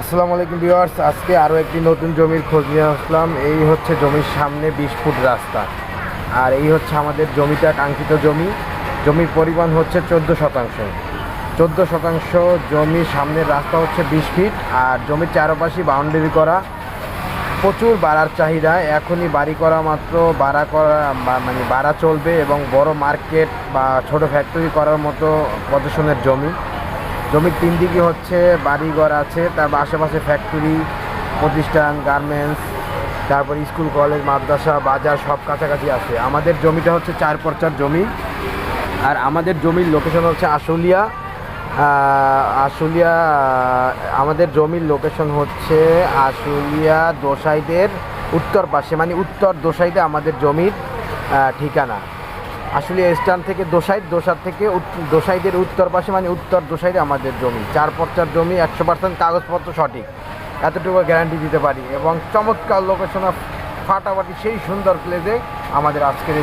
আসসালামু আলাইকুম ভিউয়ার্স, আজকে আরও একটি নতুন জমির খোঁজ নিয়ে আসলাম। এই হচ্ছে জমির সামনে বিশ ফুট রাস্তা। আর এই হচ্ছে আমাদের জমিটা, কাঙ্ক্ষিত জমি। জমির পরিমাণ হচ্ছে চোদ্দ শতাংশ। চোদ্দ শতাংশ জমির সামনের রাস্তা হচ্ছে বিশ ফিট, আর জমির চারপাশে বাউন্ডারি করা। প্রচুর বাড়ার চাহিদা। এখনই বাড়ি করা মাত্র বাড়া করা মানে বাড়া চলবে এবং বড় মার্কেট বা ছোট ফ্যাক্টরি করার মতো প্রদর্শনের জমি। জমির তিন দিকে হচ্ছে বাড়িঘর আছে, তার আশেপাশে ফ্যাক্টরি প্রতিষ্ঠান গার্মেন্টস তারপর স্কুল কলেজ মাদ্রাসা, বাজার সব কাছাকাছি আছে। আমাদের জমিটা হচ্ছে চার পর্চার জমি। আর আমাদের জমির লোকেশন হচ্ছে আশুলিয়া। আশুলিয়া আমাদের জমির লোকেশন হচ্ছে আশুলিয়া দোসাইদের উত্তর পাশে মানে উত্তর দোসাইতে আমাদের জমির ঠিকানা। আশুলিয়া স্ট্যান্ড থেকে দোসাইদ দোসার থেকে দোসাইদের উত্তর পাশে মানে উত্তর দোসাইদে আমাদের জমি। চার পর্চার জমি, একশো পার্সেন্ট কাগজপত্র সঠিক। এতটুকু গ্যারান্টি দিতে পারি। এবং চমৎকার লোকেশন ফাটাফাটি সেই সুন্দর প্লেসে আমাদের আজকের